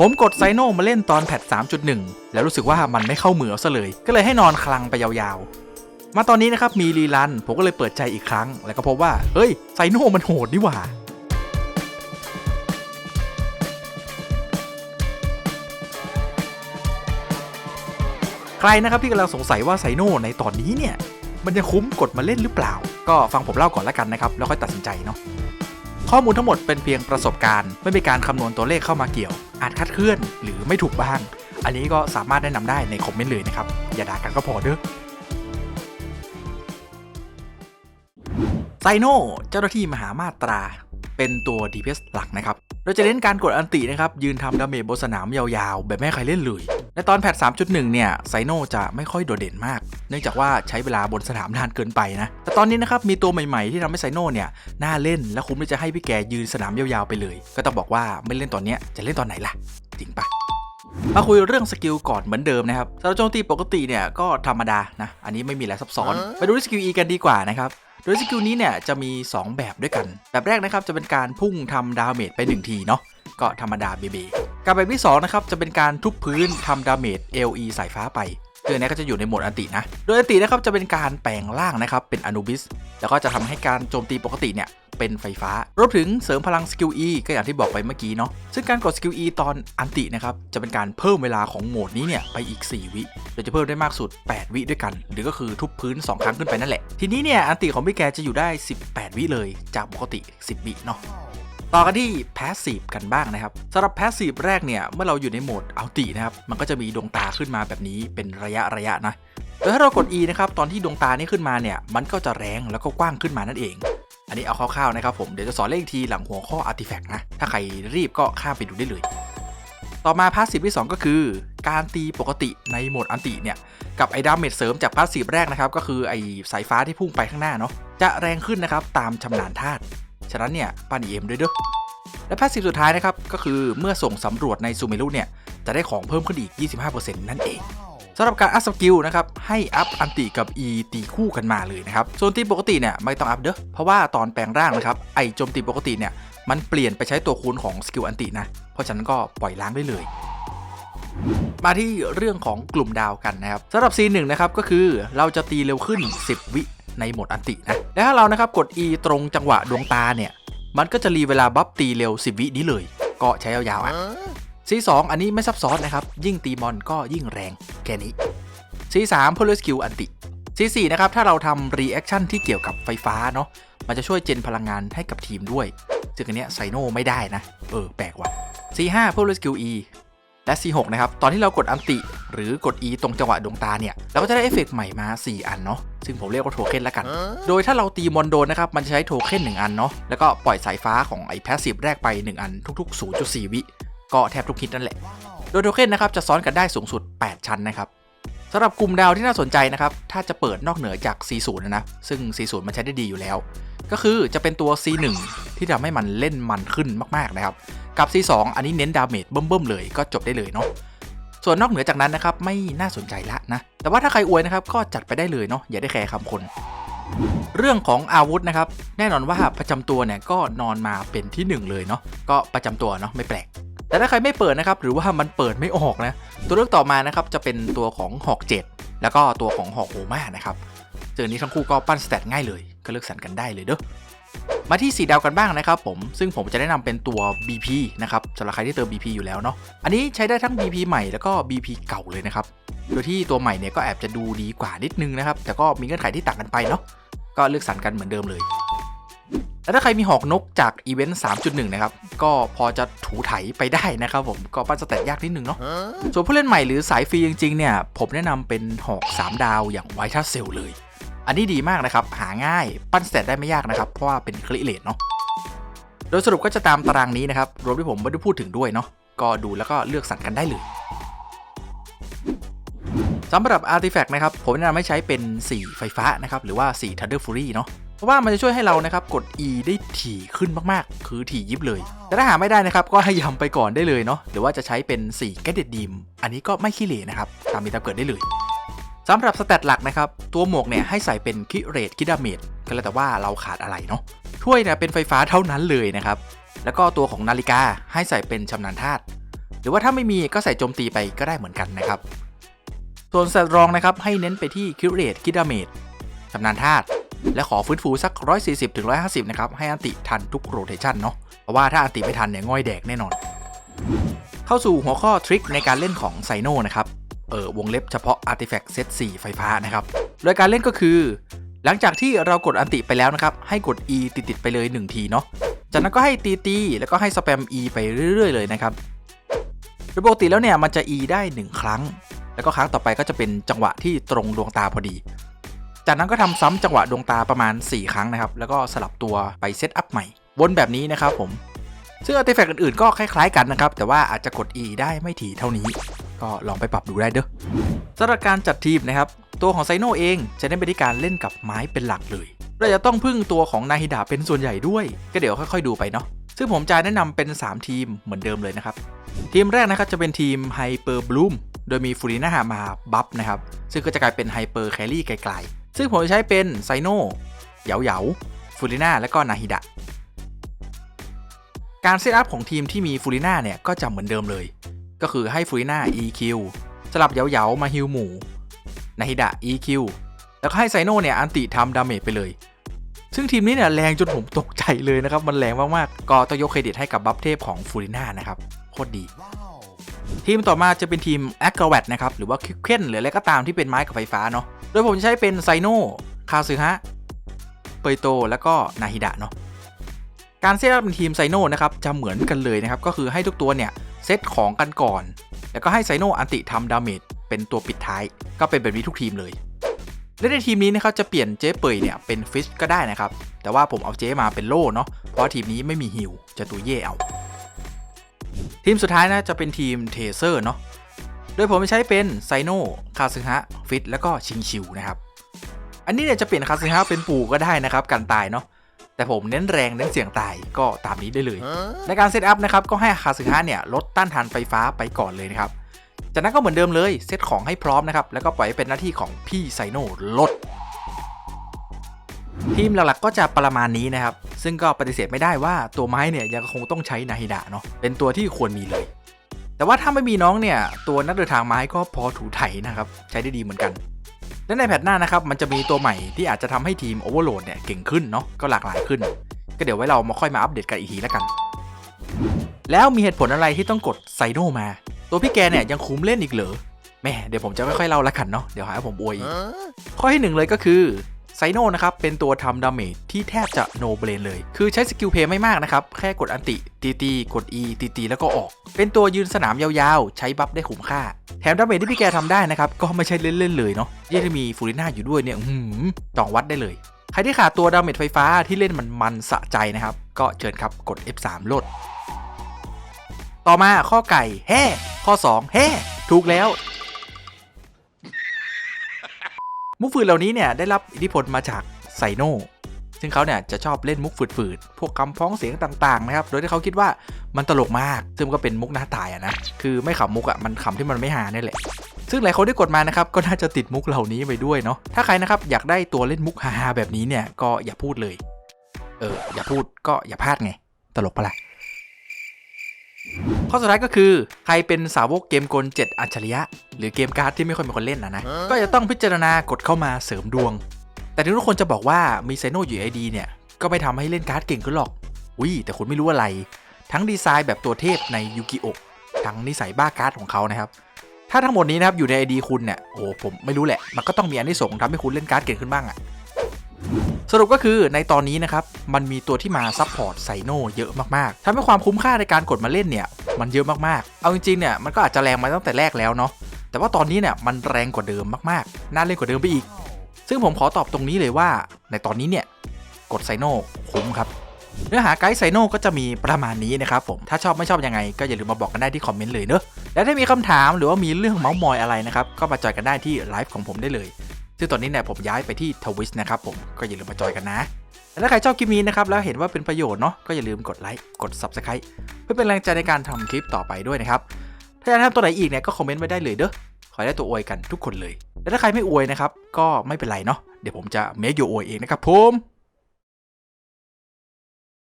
ผมกดไซโนมาเล่นตอนแพท 3.1 แล้วรู้สึกว่ามันไม่เข้ามือเอาซะเลย ก็เลยให้นอนคลังไปยาวๆ มาตอนนี้นะครับมีรีลัน ผมก็เลยเปิดใจอีกครั้ง แล้วก็พบว่า เฮ้ย ไซโนมันโหดนี่หว่าใครนะครับที่กำลังสงสัยว่าไซโนในตอนนี้เนี่ย มันจะคุ้มกดมาเล่นหรือเปล่า ก็ฟังผมเล่าก่อนแล้วกันนะครับ แล้วค่อยตัดสินใจเนาะข้อมูลทั้งหมดเป็นเพียงประสบการณ์ ไม่มีการคำนวณตัวเลขเข้ามาเกี่ยว อาจคัดเคลื่อนหรือไม่ถูกบ้าง อันนี้ก็สามารถแนะนำได้ในคอมเมนต์เลยนะครับ อย่าด่ากันก็พอเด้อไซโนเจ้าหน้าที่มหามาตราเป็นตัว DPS หลักนะครับเราจะเล่นการกดอันตินะครับ ยืนทำดาเมจบนสนามยาวๆ แบบไม่ใครเล่นเลย ในตอนแพท 3.1 เนี่ยไซโนจะไม่ค่อยโดดเด่นมาก เนื่องจากว่าใช้เวลาบนสนามนานเกินไปนะ แต่ตอนนี้นะครับมีตัวใหม่ๆ ที่ทำให้ไซโนเนี่ยน่าเล่นและคุ้มที่จะให้พี่แกยืนสนามยาวๆไปเลย ก็ต้องบอกว่าไม่เล่นตอนเนี้ยจะเล่นตอนไหนล่ะ จริงปะมาคุยเรื่องสกิลก่อนเหมือนเดิมนะครับสำหรับโจมตีปกติเนี่ยก็ธรรมดานะ อันนี้ไม่มีอะไรซับซ้อน ไปดูที่สกิล E กันดีกว่านะครับโดยสกิลนี้เนี่ยจะมี 2 แบบด้วยกัน แบบแรกนะครับจะเป็นการพุ่งทำดาเมจไป 1 ทีเนาะก็ธรรมดาเบเบ กับแบบที่2นะครับจะเป็นการทุบพื้นทำดาเมจ LE สายฟ้าไปเรื่องนี้ก็จะอยู่ในโหมดอันตินะ โดยอันตินะครับจะเป็นการแปลงร่างนะครับเป็นอนูบิส แล้วก็จะทำให้การโจมตีปกติเนี่ยเป็นไฟฟ้ารวมถึงเสริมพลังสกิล E ก็อย่างที่บอกไปเมื่อกี้เนาะ ซึ่งการกดสกิล E ตอนอันตินะครับจะเป็นการเพิ่มเวลาของโหมดนี้เนี่ยไปอีก 4 วิ โดยจะเพิ่มได้มากสุด 8 วิด้วยกัน หรือก็คือทุบพื้น 2 ครั้งขึ้นไปนั่นแหละ ทีนี้เนี่ยอันติของพี่แกจะอยู่ได้ 18 วิเลยจากปกติ 10 วิเนาะ ต่อกันที่ Passive กันบ้างนะครับสำหรับ Passive แรกเนี่ย เมื่อเราอยู่ในโหมดอัลตินะครับ มันก็จะมีดวงตาขึ้นมาแบบนี้เป็นระยะระยะนะโดยถ้าเรากด E นะครับ ตอนที่ดวงตานี้ขึ้นมาเนี่ย มันก็จะแรงแล้วก็กว้างขึ้นมานั่นเอง อันนี้เอาคร่าวๆนะครับผม เดี๋ยวจะสอนเลขทีหลังหัวข้อ Artifact นะ ถ้าใครรีบก็ข้ามไปดูได้เลย ต่อมาพาสซีฟที่ 2 ก็คือ การตีปกติในโหมดอันติเนี่ย กับไอ้ดาเมจเสริมจากพาสซีฟแรกนะครับ ก็คือไอ้สายฟ้าที่พุ่งไปข้างหน้าเนาะ จะแรงขึ้นนะครับตามชำนาญธาตุ ฉะนั้นเนี่ยปานีเอ็มด้วยเด้อและพาสซีฟสุดท้ายนะครับก็คือเมื่อส่งสำรวจในซูเมรุเนี่ยจะได้ของเพิ่มขึ้นอีก 25%นั่นเองสำหรับการอัพสกิลนะครับให้อัพอันติกับ E ตีคู่กันมาเลยนะครับส่วนตีปกติเนี่ยไม่ต้องอัพเด้อเพราะว่าตอนแปลงร่างนะครับไอโจมตีปกติเนี่ยมันเปลี่ยนไปใช้ตัวคูณของสกิลอันตินะเพราะฉะนั้นก็ปล่อยล้างได้เลยมาที่เรื่องของกลุ่มดาวกันนะครับสำหรับ C1 นะครับก็คือเราจะตีเร็วขึ้น 10 วิ ในโหมดอันตินะและถ้าเรานะครับกด E ตรงจังหวะดวงตาเนี่ย มันก็จะรีเวลาบัฟตีเร็ว 10 วินี้เลย ก็ใช้ยาวๆอะ C2 อันนี้ไม่ซับซ้อนนะครับ ยิ่งตีมอนก็ยิ่งแรงแค่นี้ C3 p o l i s Skill อันติ C4 นะครับถ้าเราทำ reaction ที่เกี่ยวกับไฟฟ้าเนาะมันจะช่วยเจนพลังงานให้กับทีมด้วย ซึ่งอันเนี้ยไซโนไม่ได้นะ เออ แปลกว่ะ C5 p o l i s Skill E และ C6 นะครับ ตอนที่เรากดอันติ หรือกด E ตรงจังหวะดวงตาเนี่ย เราก็จะได้เอฟเฟกต์ใหม่มา 4 อันเนาะ ซึ่งผมเรียกว่าโทเค็นละกัน โดยถ้าเราตีมอนโดนนะครับ มันจะใช้โทเค็น1 อันเนาะ แล้วก็ปล่อยสายฟ้าของไอ้แพสซีฟแรกไป 1 อันทุก ๆ 0.4 วิ ก็แทบทุกฮิตนั่นแหละ โดยโทเค็นนะครับจะซ้อนกันได้สูงสุด 8 ชั้นนะครับสำหรับกลุ่มดาวที่น่าสนใจนะครับ ถ้าจะเปิดนอกเหนือจาก C0 นะนะ ซึ่ง C0 มันใช้ได้ดีอยู่แล้ว ก็คือจะเป็นตัว C1 ที่ทำให้มันเล่นมันขึ้นมากๆนะครับ กับ C2 อันนี้เน้นดาเมจเบิ่มๆเลยก็จบได้เลยเนาะส่วนนอกเหนือจากนั้นนะครับไม่น่าสนใจละนะ แต่ว่าถ้าใครอวยนะครับก็จัดไปได้เลยเนาะอย่าได้แคร์คำคน เรื่องของอาวุธนะครับ แน่นอนว่าประจำตัวเนี่ยก็นอนมาเป็นที่หนึ่งเลยเนาะก็ประจำตัวเนาะไม่แปลก แต่ถ้าใครไม่เปิดนะครับหรือว่ามันเปิดไม่ออกนะ ตัวเลือกต่อมานะครับจะเป็นตัวของหอก7แล้วก็ตัวของหอกโอมานะครับเจอนี้ทั้งคู่ก็ปั้นสเตตง่ายเลยก็เลือกสรรกันได้เลยเด้อ มาที่สีดาวกันบ้างนะครับผม ซึ่งผมจะแนะนำเป็นตัว BP นะครับสำหรับใครที่เติม BP อยู่แล้วเนาะ อันนี้ใช้ได้ทั้ง BP ใหม่แล้วก็ BP เก่าเลยนะครับ โดยที่ตัวใหม่เนี่ยก็แอบจะดูดีกว่านิดนึงนะครับ แต่ก็มีเงื่อนไขที่ต่างกันไปเนาะ ก็เลือกสรรกันเหมือนเดิมเลย แล้วถ้าใครมีหอกนกจากอีเวนต์ 3.1 นะครับ ก็พอจะถูไถไปได้นะครับผม ก็ปั้นสเตตยากนิดนึงเนาะ ส่วนผู้เล่นใหม่หรือสายฟรีจริงๆเนี่ย ผมแนะนำเป็นหอก 3 ดาวอย่างไวทัสเซลเลย อันนี้ดีมากนะครับ หาง่ายปั้นเสเตตได้ไม่ยากนะครับ เพราะว่าเป็นคลิเลตเนาะโดยสรุปก็จะตามตารางนี้นะครับ รวมที่ผมไม่ได้พูดถึงด้วยเนาะก็ดูแล้วก็เลือกสรรกันได้เลยสำหรับ Artifact นะครับ ผมแนะนำให้ใช้เป็น4ไฟฟ้านะครับ หรือว่า4 Thunder Fury เนาะเพราะว่ามันจะช่วยให้เรานะครับกด E ได้ถี่ขึ้นมากๆ คือถี่ยิบเลย แต่ถ้าหาไม่ได้นะครับก็ให้ยำไปก่อนได้เลยเนาะหรือว่าจะใช้เป็น4 g a d g e t d e m อันนี้ก็ไม่ขี้เหร่นะครับตามมีตามเกิดได้เลย สำหรับสเตตหลักนะครับ ตัวหมวกเนี่ยให้ใส่เป็นคิเรตคิดาเมจก็แล้วแต่ว่าเราขาดอะไรเนาะถ้วยเนี่ยเป็นไฟฟ้าเท่านั้นเลยนะครับ แล้วก็ตัวของนาฬิกาให้ใส่เป็นชำนาญธาตุหรือว่าถ้าไม่มีก็ใส่โจมตีไปก็ได้เหมือนกันนะครับ ส่วนสตรองนะครับให้เน้นไปที่คิเรตคิดาเมจชำนาญธาตุและขอฟื้นฟูสัก 140ถึง150 นะครับ ให้อันติทันทุกโรเทชันเนาะเพราะว่าถ้าอันติไม่ทันเนี่ยง่อยแดกแน่นอน เข้าสู่หัวข้อทริคในการเล่นของไซโนนะครับ เออวงเล็บเฉพาะ Artifact Set 4 ไฟฟ้านะครับ โดยการเล่นก็คือ หลังจากที่เรากดอันติไปแล้วนะครับ ให้กด E ติดๆไปเลย 1 ทีเนาะ จากนั้นก็ให้ตีตีแล้วก็ให้สแปม E ไปเรื่อย ๆ เลยนะครับโดยปกติแล้วเนี่ยมันจะ E ได้ 1 ครั้ง แล้วก็ครั้งต่อไปก็จะเป็นจังหวะที่ตรงดวงตาพอดี จากนั้นก็ทำซ้ำจังหวะดวงตาประมาณ 4 ครั้งนะครับ แล้วก็สลับตัวไปเซตอัพใหม่ วนแบบนี้นะครับผม ซึ่งอาร์ติแฟกต์อื่นๆก็คล้ายๆกันนะครับ แต่ว่าอาจจะกด E ได้ไม่ถี่เท่านี้ ก็ลองไปปรับดูได้เด้อสำหรับการจัดทีมนะครับ ตัวของไซโนเองจะเน้ไปที่การเล่นกับไม้เป็นหลักเลยเราจะต้องพึ่งตัวของนาฮิดะเป็นส่วนใหญ่ด้วย ก็เดี๋ยวค่อยๆดูไปเนาะซึ่งผมจะแนะนำเป็น 3 ทีมเหมือนเดิมเลยนะครับ ทีมแรกนะครับจะเป็นทีมไฮเปอร์บลูมโดยมีฟูริน่ามาบัฟนะครับ ซึ่งก็จะกลายเป็นไฮเปอร์แครี่ไกลๆซึ่งผมจะใช้เป็นไซโนเหยาเหยาฟูริน่าและก็นาฮิดะ การเซตอัพของทีมที่มีฟูริน่าเนี่ยก็จะเหมือนเดิมเลย ก็คือให้ฟูริน่า EQ สลับเหยาเหยามาฮิวหมู่นาฮิดะ EQ แล้วก็ให้ไซโนเนี่ยอันติทำดาเมจไปเลย ซึ่งทีมนี้เนี่ยแรงจนผมตกใจเลยนะครับ มันแรงมากๆ ก็ต้องยกเครดิตให้กับบัฟเทพของฟูริน่านะครับ โคตรดี ทีมต่อมาจะเป็นทีม a g r a w a t นะครับ หรือว่าคิเคนหรืออะไรก็ตามที่เป็นไม้กับไฟฟ้าเนาะ โดยผมจะใช้เป็นไซโนคาซึฮะเปยโตแล้วก็นาฮิดะเนาะ การเซตอัพเป็นทีมไซโนนะครับจะเหมือนกันเลยนะครับก็คือให้ทุกตัวเนี่ยเซตของกันก่อน แล้วก็ให้ไซโนอันติทำดาเมจเป็นตัวปิดท้าย ก็เป็นแบบนี้ทุกทีมเลย และในทีมนี้นะครับจะเปลี่ยนเจ๊เปยเนี่ยเป็นฟิชก็ได้นะครับแต่ว่าผมเอาเจ๊มาเป็นโล่เนาะเพราะทีมนี้ไม่มีฮิลจะตัวเย่เอาทีมสุดท้ายนะจะเป็นทีมเทเซอร์เนาะโดยผมใช้เป็นไซโนคาซึฮะฟิตแล้วก็ชิงชิวนะครับอันนี้เนี่ยจะเปลี่ยนคาซึฮะเป็นปู่ก็ได้นะครับกันตายเนาะ แต่ผมเน้นแรงเน้นเสียงตายก็ตามนี้ได้เลย ในการเซตอัพนะครับก็ให้คาซึฮะเนี่ยลดต้านทานไฟฟ้าไปก่อนเลยนะครับจากนั้นก็เหมือนเดิมเลยเซตของให้พร้อมนะครับแล้วก็ปล่อยให้เป็นหน้าที่ของพี่ไซโนลดทีมหลักๆก็จะประมาณนี้นะครับ ซึ่งก็ปฏิเสธไม่ได้ว่าตัวไม้เนี่ยยังคงต้องใช้นาฮิดะเนาะเป็นตัวที่ควรมีเลย แต่ว่าถ้าไม่มีน้องเนี่ย ตัวนักเดินทางไม้ก็พอถูไถนะครับ ใช้ได้ดีเหมือนกัน และในแพทหน้านะครับมันจะมีตัวใหม่ที่อาจจะทำให้ทีมโอเวอร์โหลดเนี่ยเก่งขึ้นเนาะก็หลากหลายขึ้น ก็เดี๋ยวไว้เรามาค่อยมาอัปเดตกันอีกทีแล้วกัน แล้วมีเหตุผลอะไรที่ต้องกดไซโนมา ตัวพี่แกเนี่ยยังคุ้มเล่นอีกเหรอแม่เดี๋ยวผมจะค่อยๆเล่าละกันเนาะเดี๋ยวหาว่าผมอวยอีกข้อที่หนึ่งเลยก็คือ ไซโนนะครับ เป็นตัวทำดาเมจที่แทบจะโนเบรนเลย คือใช้สกิลเพย์ไม่มากนะครับ แค่กดอันติตีตีกด E ตีตีแล้วก็ออก เป็นตัวยืนสนามยาวๆ ใช้บัฟได้คุ้มค่า แถมดาเมจที่พี่แกทำได้นะครับ ก็ไม่ใช่เล่นๆเลยเนาะยิ่งมีฟูริน่าอยู่ด้วยเนี่ยหืมจองวัดได้เลย ใครที่ขาดตัวดาเมจไฟฟ้าที่เล่นมันมันสะใจนะครับ ก็เชิญครับกด F3 โหลด ต่อมาข้อไก่แฮ่ข้อ 2แฮ่ถูกแล้ว มุกฝืดเหล่านี้เนี่ยได้รับอิทธิพลมาจากไซโนซึ่งเขาเนี่ยจะชอบเล่นมุกฝืดๆ พวกคำพ้องเสียงต่างๆนะครับ โดยที่เขาคิดว่ามันตลกมาก ซึ่งก็เป็นมุกหน้าตายอะนะ คือไม่ขำมุกอะมันขำที่มันไม่หาเนี่ยแหละ ซึ่งหลายคนที่กดมานะครับก็น่าจะติดมุกเหล่านี้ไปด้วยเนาะ ถ้าใครนะครับอยากได้ตัวเล่นมุกฮาๆแบบนี้เนี่ยก็อย่าพูดเลย เอออย่าพูดก็อย่าพลาดไง ตลกปะล่ะ ข้อสุดท้ายก็คือใครเป็นสาวกเกมกล 7 อัจฉริยะ หรือเกมการ์ดที่ไม่ค่อยมีคนเล่นนะนะ ก็จะต้องพิจารณากดเข้ามาเสริมดวง แต่ที่ทุกคนจะบอกว่ามีไซโนอยู่ไอดีเนี่ย ก็ไม่ทำให้เล่นการ์ดเก่งขึ้นหรอกอุ้ยแต่คุณไม่รู้อะไร ทั้งดีไซน์แบบตัวเทพในยูกิโอะทั้งนิสัยบ้าการ์ดของเขานะครับถ้าทั้งหมดนี้นะครับอยู่ในไอดีคุณเนี่ยโอ้โหผมไม่รู้แหละ มันก็ต้องมีอันที่ส่งส์ทำให้คุณเล่นการ์ดเก่งขึ้นบ้างอะ สรุปก็คือในตอนนี้นะครับมันมีตัวที่มาซัพพอร์ตไซโนเยอะมากๆทำให้ความคุ้มค่าในการกดมาเล่นเนี่ยมันเยอะมากๆ เอาจริงๆเนี่ยมันก็อาจจะแรงมาตั้งแต่แรกแล้วเนาะแต่ว่าตอนนี้เนี่ยมันแรงกว่าเดิมมากๆ น่าเล่นกว่าเดิมไปอีก ซึ่งผมขอตอบตรงนี้เลยว่า ในตอนนี้เนี่ยกดไซโนคุ้มครับเนื้อหาไกด์ไซโนก็จะมีประมาณนี้นะครับผม ถ้าชอบไม่ชอบยังไงก็อย่าลืมมาบอกกันได้ที่คอมเมนต์เลยเนอะและถ้ามีคำถามหรือว่ามีเรื่องเมาส์มอยอะไรนะครับ ก็มาจอยกันได้ที่ไลฟ์ของผมได้เลย ซึ่งตอนนี้เนี่ยผมย้ายไปที่ทวิสนะครับผมก็อย่าลืมมาจอยกันนะและถ้าใครชอบคลิปนี้นะครับแล้วเห็นว่าเป็นประโยชน์เนาะก็อย่าลืมกดไลค์กด Subscribe เพื่อเป็นแรงใจในการทำคลิปต่อไปด้วยนะครับถ้าอยากทำตัวไหนอีกเนี่ยก็คอมเมนต์ไว้ได้เลยเด้อขอให้ได้ตัวอวยกันทุกคนเลยและถ้าใครไม่อวยนะครับก็ไม่เป็นไรเนาะเดี๋ยวผมจะเมคอยู่อวยเองนะครับผม